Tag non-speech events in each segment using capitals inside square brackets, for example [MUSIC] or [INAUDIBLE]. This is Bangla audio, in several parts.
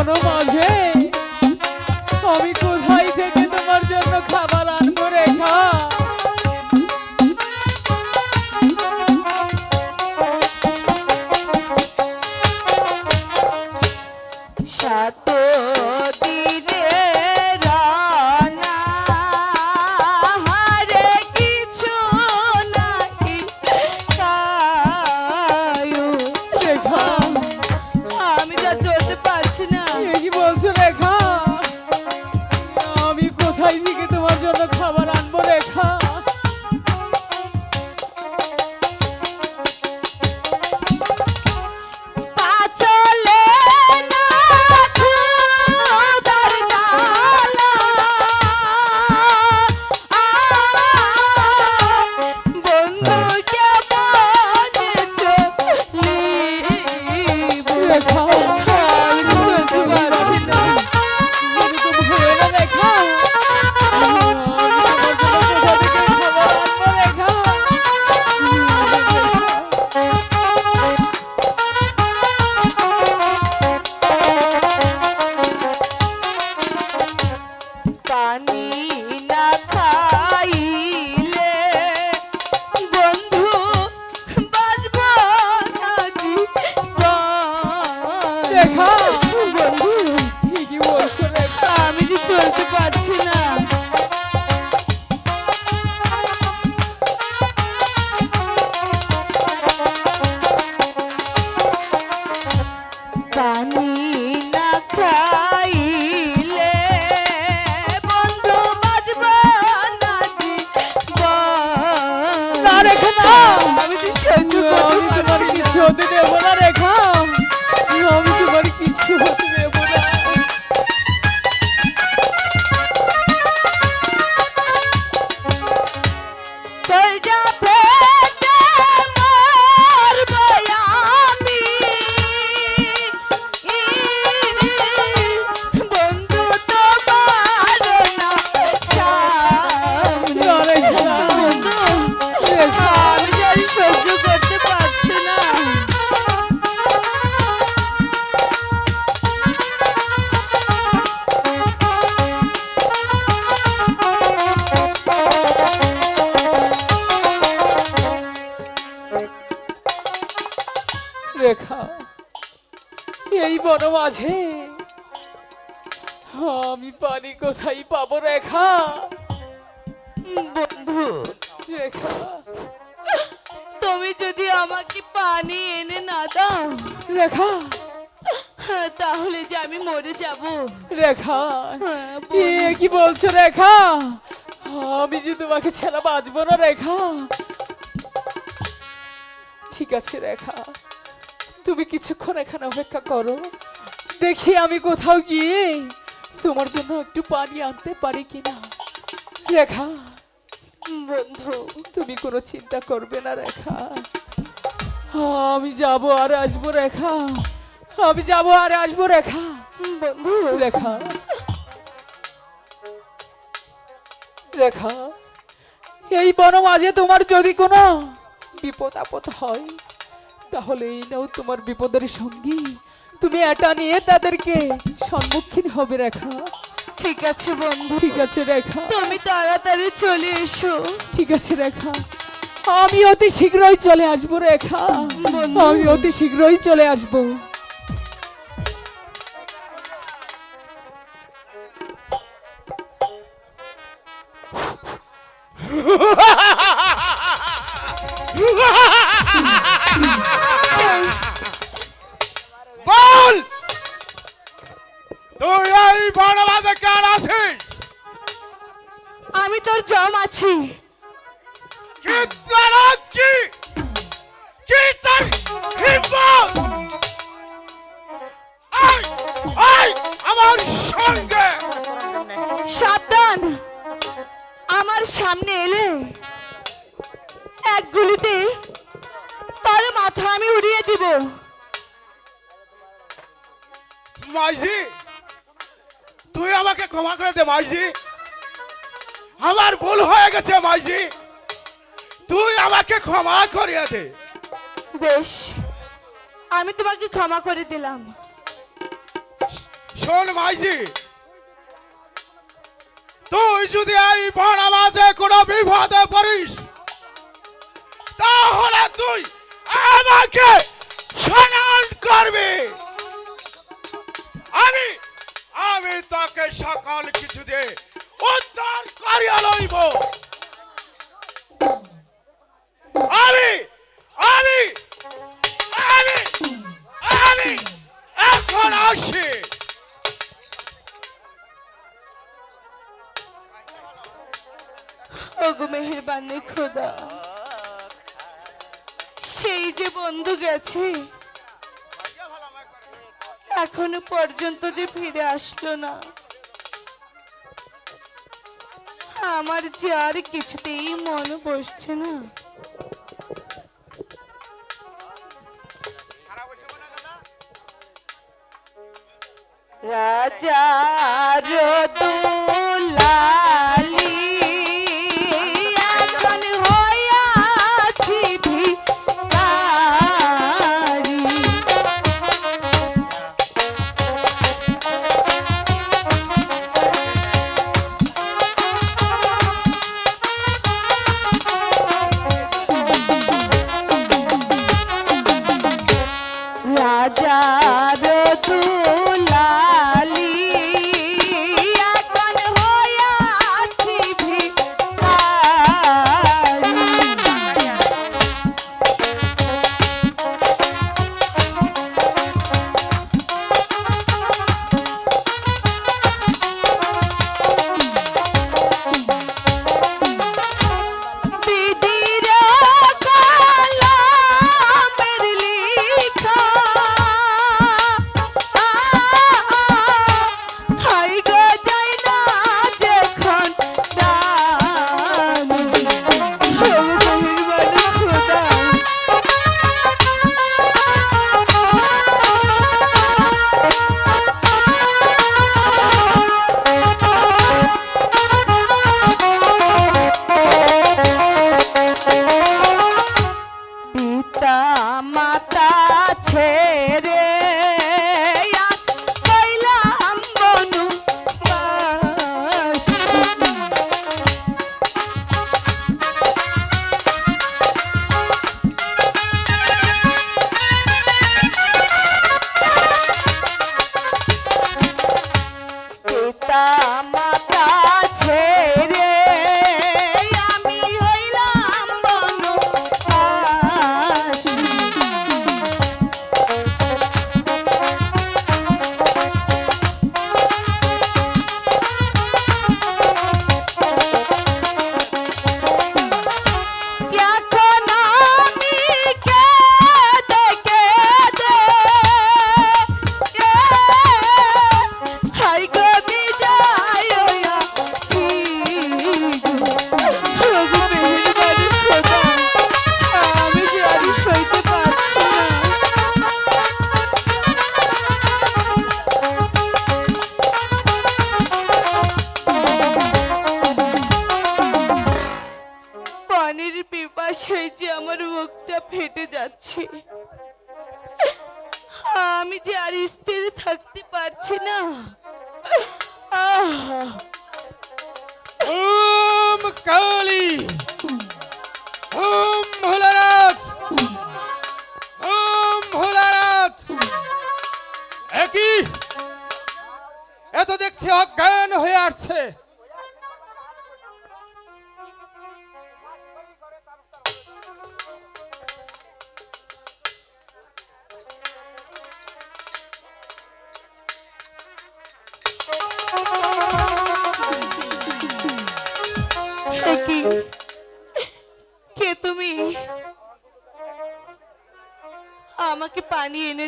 বনো মাঝে কি বলছো রেখা? আমি যে তোমাকে ছাড়া বাঁচবো না রেখা। ঠিক আছে রেখা তুমি কিছুক্ষণ এখানে অপেক্ষা করো। দেখি আমি কোথাও গিয়ে তোমার জন্য একটু পানি আনতে পারি কিনা। রেখা বন্ধু তুমি কোনো চিন্তা করবে না রেখা। আমি যাব আর আসব রেখা। আমি যাব আর আসব রেখা। বন্ধু। রেখা রেখা। এই বনমাঝে তোমার যদি কোনো বিপদ আপদ হয় তাহলে এই নাও তোমার বিপদের সঙ্গী। তুমি এটা নিয়ে তাদেরকে সম্মুখীন হবে রেখা। ঠিক আছে বন্ধু। ঠিক আছে রেখা। তুমি তাড়াতাড়ি চলে এসো। ঠিক আছে রেখা। আমি অতি শীঘ্রই চলে আসব রেখা। বন্ধু। আমি অতি শীঘ্রই চলে আসব। সামনে এলে এক গুলিতে তার মাথা আমি উড়িয়ে দিব। মাইজি তুই আমাকে ক্ষমা করে দে মাইজি। আমার ভুল হয়ে গেছে মাইজি। তুই আমাকে ক্ষমা করিয়ে দে। বেশ আমি তোমাকে ক্ষমা করে দিলাম। শোন মাইজি তুই যদি এই মাঝে কোনো বিপদে পড়িস, তাহলে তুই আমাকে স্মরণ করবি। আমি আমি তোকে সকল কিছু দিয়ে উদ্ধার করিয়া লইব। আমি আমি আমি আমি এখন আসি। মেহেরবানি খোদা। সেই যে বন্ধু গেছে, এখনও পর্যন্ত যে ফিরে আসলো না। আমার যে আর কিছুতেই মন বসছে না। রাজা দুলালি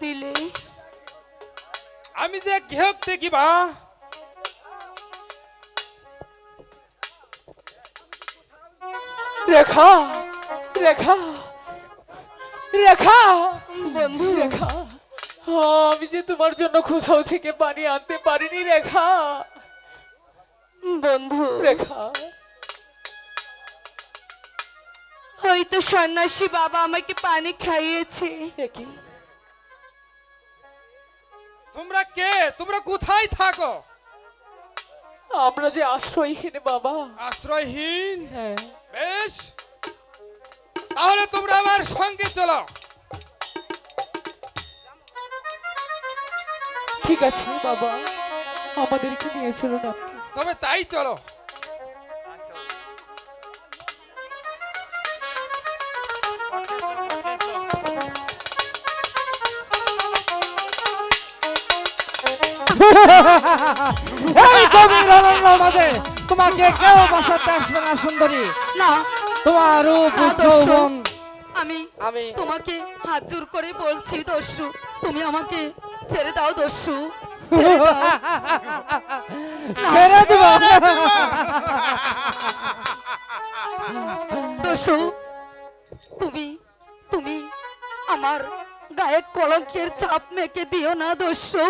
দিলে? আমি যে গৃহক দেখি বা? রেখা রেখা রেখা বন্ধু রেখা। আমি যে তোমার জন্য কোথাও থেকে পানি আনতে পারিনি রেখা। বন্ধু। রেখা। হয়তো সন্ন্যাসী বাবা আমাকে পানি খাইয়েছে। তোমরা কে? তোমরা কোথায় থাকো? আমরা যে আশ্রয়হীন বাবা। আশ্রয়হীন? হ্যাঁ। বেশ। তাহলে তোমরা আমার সঙ্গে চলো। ঠিক আছে বাবা। আমাদেরকে নিয়ে চলুন আপনি। তবে তাই চলো। এই গভীর অরণ্যের মাঝে তোমাকে কেউ বাঁচাতে আসবে না সুন্দরী। না। তোমার রূপ যৌবন আমি আমি তোমাকে হাত জোর করে বলছি দস্যু। তুমি আমাকে ছেড়ে দাও দস্যু। [LAUGHS] ছেড়ে দাও। দস্যু তুমি তুমি আমার গায়ে কলঙ্কের চাপ মেকে দিও না দস্যু।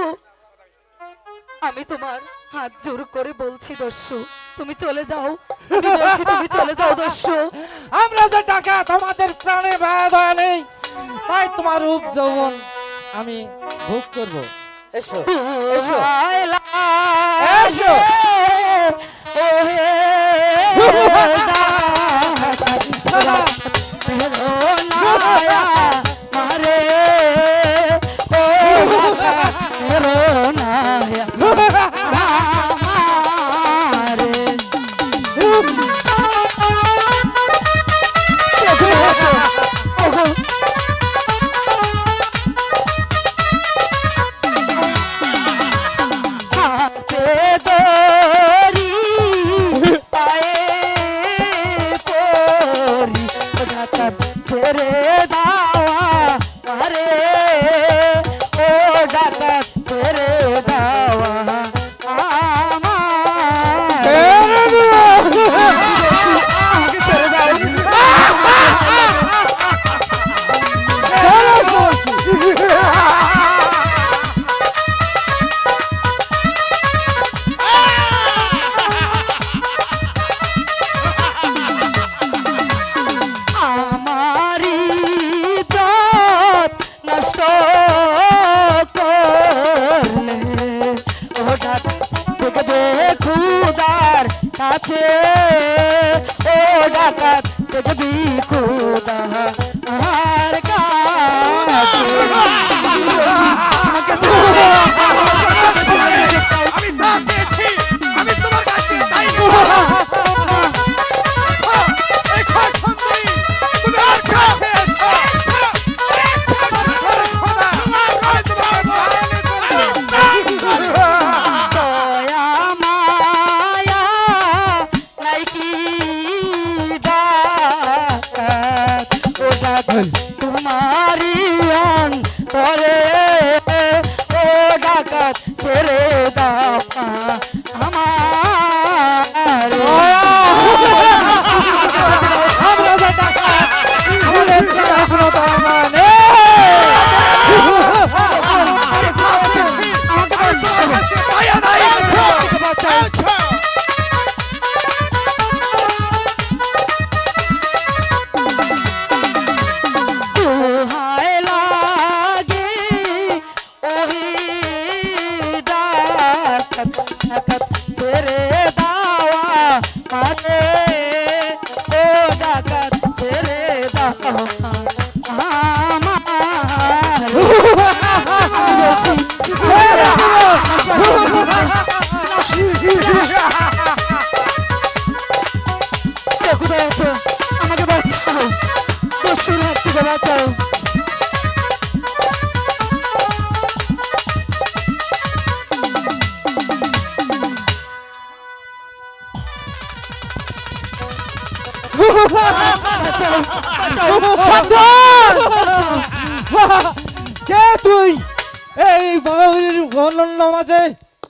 আমি তোমার হাত জোর করে বলছি দস্যু। তুমি চলে যাও। আমি বলছি তুমি চলে যাও দস্যু। আমরা যে টাকা তোমাদের প্রাণে দয়া নেই। তাই তোমার রূপ যৌবন আমি ভোগ করব। এসো এসো। এসো। হাতে नकत तेरे दावा माने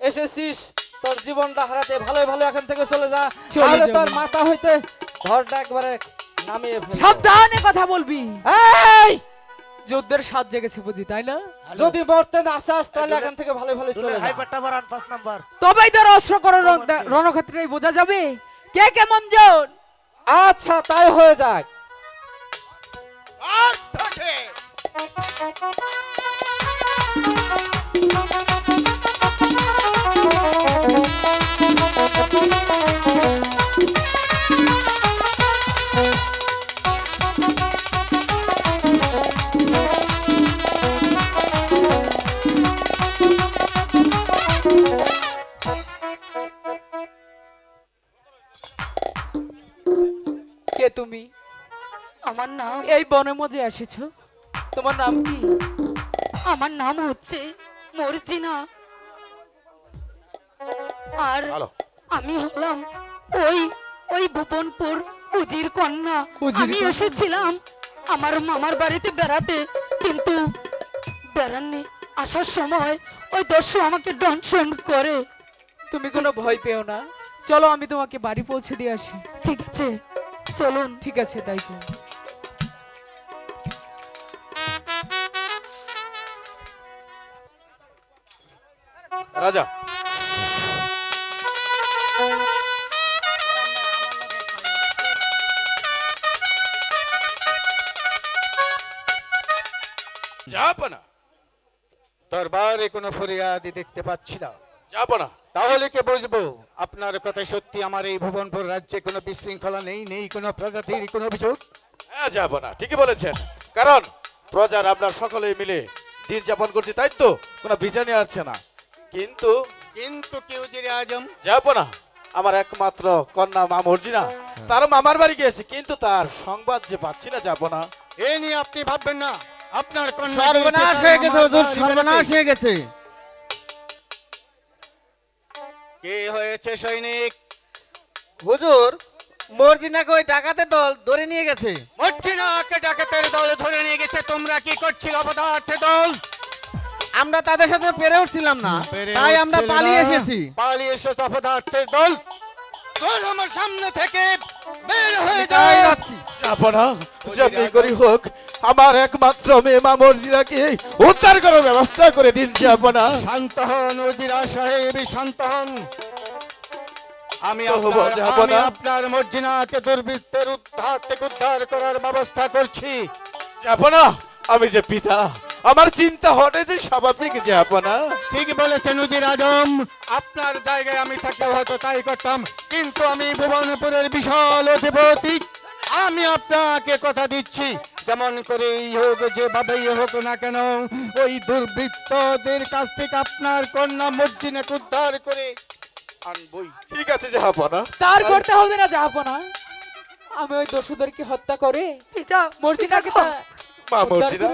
এসেছিস তোর জীবনটা হারাতে ভালো ভালো এখান থেকে চলে যা। তাহলে তোর মাথা হইতে ধরটা একবারে নামিয়ে ফেল। সাবধানে কথা বলবি। এই! যুদ্ধের স্বাদ জেগেছে বুঝি তাই না? যদি মরতে না চাস তাহলে এখান থেকে ভালো ভালো চলে যা। তবেই তোর অস্ত্র করো রণক্ষেত্রে বোঝা যাবে। কে কেমন জন আচ্ছা তাই হয়ে যাক আর থাকে। কে তুমি? আমার নাম এই বনের মধ্যে এসেছ তোমার নাম কি? আমার নাম হচ্ছে মর্জিনা। আর হ্যালো আমি হলাম ওই ওই ভুবনপুর উজির কন্যা। আমি এসেছিলাম আমার মামার বাড়িতে বেড়াতে কিন্তু বেড়াননি। আসার সময় ওই দস্যু আমাকে দংশন করে। তুমি কোনো ভয় পেও না। চলো আমি তোমাকে বাড়ি পৌঁছে দিয়ে আসি। ঠিক আছে চলুন। ঠিক আছে তাই চলো। রাজা যাব না। দরবারে কোনো ফরিয়াদি দেখতে পাচ্ছি না। যাব না। তাহলে কে বুঝব? আপনার কথা সত্যি আমার এই ভুবনপুর রাজ্যে কোনো বিশৃঙ্খলা নেই নেই কোনো প্রজাতির কোনো অভিযোগ? হ্যাঁ যাব না। ঠিকই বলেছেন। কারণ প্রজার আপনার সকলে মিলে দিন যাপন করছি তাই তো? কোনো বিচার নিয়ে আসছে না। কিন্তু কিন্তু কেউ যে আজম? যাব না। আমার একমাত্র কন্যা মা মর্জিনা তার মামার বাড়ি গিয়েছে কিন্তু তার সংবাদ যে পাচ্ছি না যাব না। এ নিয়ে আপনি ভাববেন না। আপনার সর্বনাশ হয়ে গেছে হুজুর সর্বনাশ হয়ে গেছে। কে হয়েছে সৈনিক? হুজুর মর্জিনাকে ওই ডাকাতে দল ধরে নিয়ে গেছে। মর্জিনাকে ডাকাতের দল ধরে নিয়ে গেছে তোমরা কি করছিল অপদার্থ দল? আমরা তাদের সাথে পেরে উঠছিলাম না তাই আমরা পালিয়ে এসেছি। পালিয়ে এসেছে অপদার্থের দল। তোর আমার সামনে থেকে বের হয়ে যায় করি হোক আমার একমাত্র মেয়ে মা মর্জিনাকে উদ্ধার করার ব্যবস্থা করে দিন যাব না শান্ত হন ওজিরা সাহেব শান্ত হন আমি আপনার আমি আপনার? মর্জিনাকে দুর্বৃত্তের উদ্ধার থেকে উদ্ধার করার ব্যবস্থা করছি। যাব না আমি যে পিতা আমার চিন্তা হটে যে স্বাভাবিক যাব না ঠিক বলেছেন উজির আজম আপনার জায়গায় আমি থাকলে হয়তো তাই করতাম কিন্তু আমি ভুবনপুরের বিশাল অধিপতি আমি আপনাকে কথা দিচ্ছি। যেমন করেই হোক যেভাবেই হোক না কেন ওই দুর্বৃত্তদের কাছ থেকে আপনার কন্যা মর্জিনাকে উদ্ধার করে আনবই। ঠিক আছে যাব না তার করতে হবে না যাব না আমি ওই দস্যুদেরকে হত্যা করে পিতা মর্জিনাকে মা মর্জিনা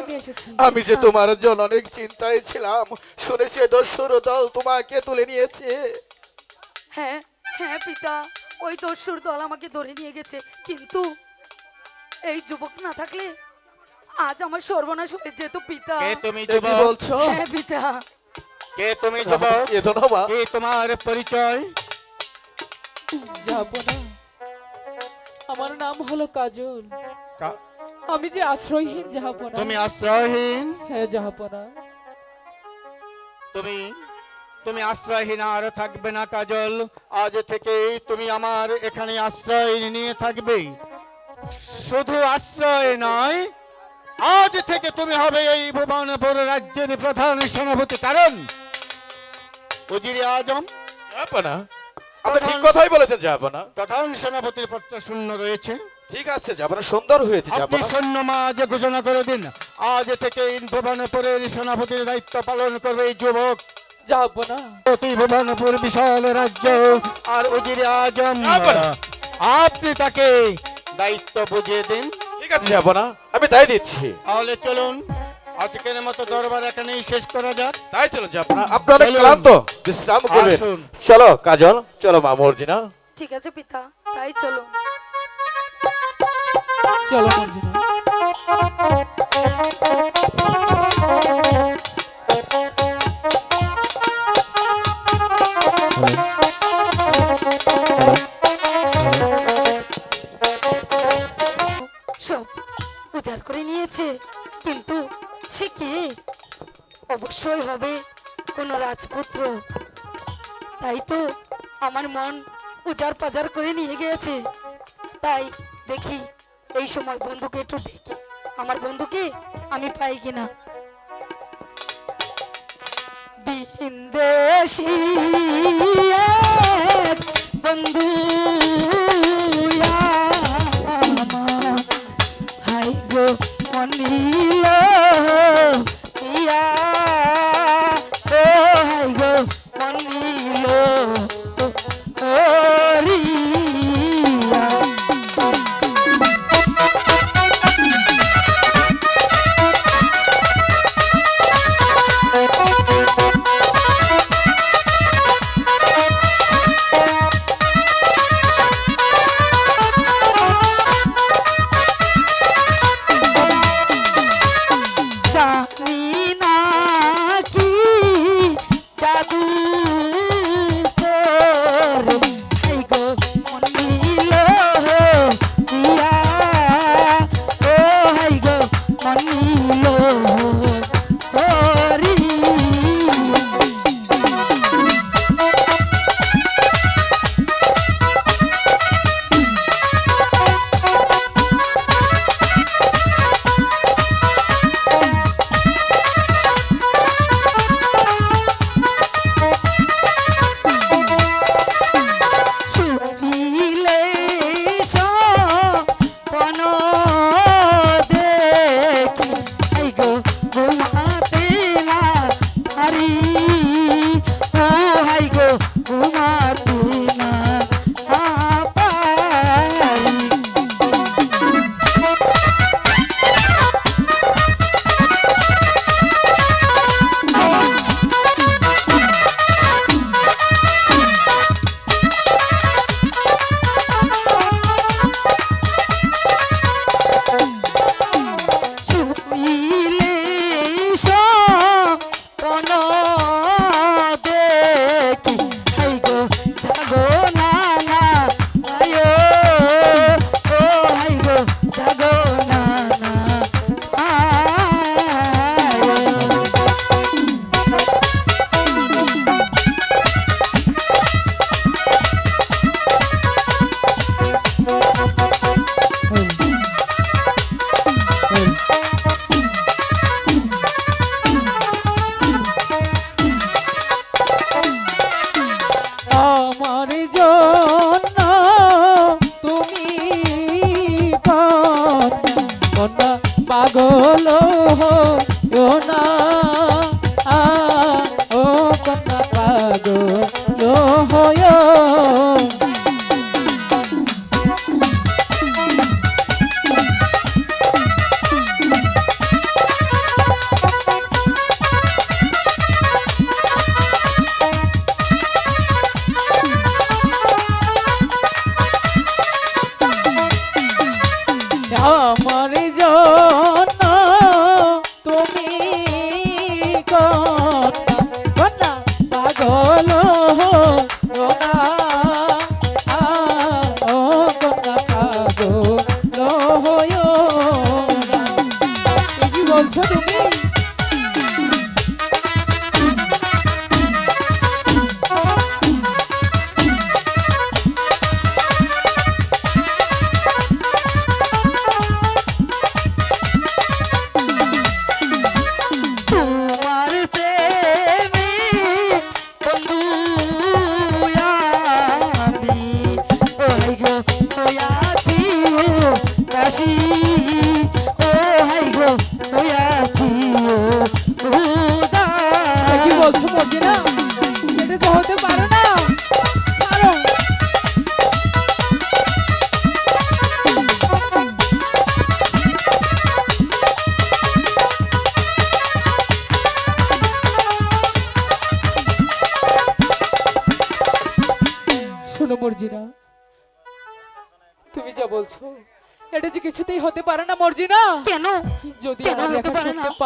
আমি যে তোমার জন্য অনেক চিন্তায় ছিলাম শুনেছি দস্যুর দল তোমাকে তুলে নিয়েছে। হ্যাঁ হ্যাঁ পিতা। ওই দস্যুর দল আমাকে ধরে নিয়ে গেছে কিন্তু এই যুবক না থাকলে আজ আমার সর্বনাশ হয়ে যেত পিতা। কে তুমি এ কি যুবক? বলছো? হ্যাঁ পিতা। কে তুমি যুবক? [LAUGHS] এ তো না মা। কে তোমার পরিচয়? যাব না। আমার নাম হলো কাজল। কা- আমি যে আশ্রয়হীন যাব না। তুমি আশ্রয়হীন? হ্যাঁ যাব না। তুমি তুমি আশ্রয়হীন আর থাকবে না কাজল। আজ থেকেই তুমি আমার এখানে আশ্রয় নিয়ে থাকবে। শুধু আশ্রয় নয় আজ থেকে তুমি হবে এই ভুবনপুর রাজ্যের প্রধান সেনাপতি। কারণ উজিরে আজম যাব না আপনি ঠিক কথাই বলেছেন যাব প্রধান সেনাপতির পত্র শূন্য রয়েছে। ঠিক আছে যাব না সুন্দর হয়েছে যাব আপনি না সৈন্য মাঝ ঘোষণা করে দিন। আজ থেকে এই ভুবনপুরের সেনাপতির দায়িত্ব পালন করবে এই যুবক। যাব না ভুবনপুর বিশাল রাজ্য। আর উজিরে আজম না। আপনি তাকে দায়িত্ব বুঝিয়ে দিন। ঠিক আছে। যাব না। আমি তাই দিচ্ছি। তাহলে চলুন আজকের মতো দরবার এখানেই শেষ করা যাক। তাই চলো যাব না। আপনি অনেক ক্লান্ত। বিশ্রাম করবেন। চলো কাজল। চলো মা মর্জিনা ঠিক আছে পিতা। তাই চলো চলো মর্জিনা করে নিয়েছে। কিন্তু সে কে? অবশ্যই হবে কোনো রাজপুত্র। তাই তো আমার মন উজাড় পাজার করে নিয়ে গিয়েছে। তাই দেখি এই সময় বন্ধুকে একটু দেখি। আমার বন্ধুকে আমি পাই কিনা? বিন্দেশি বন্ধু। গো অনিল বাসা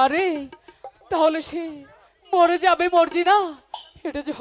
না? পারে তাহলে সে মরে যাবে মর্জিনা এটা যে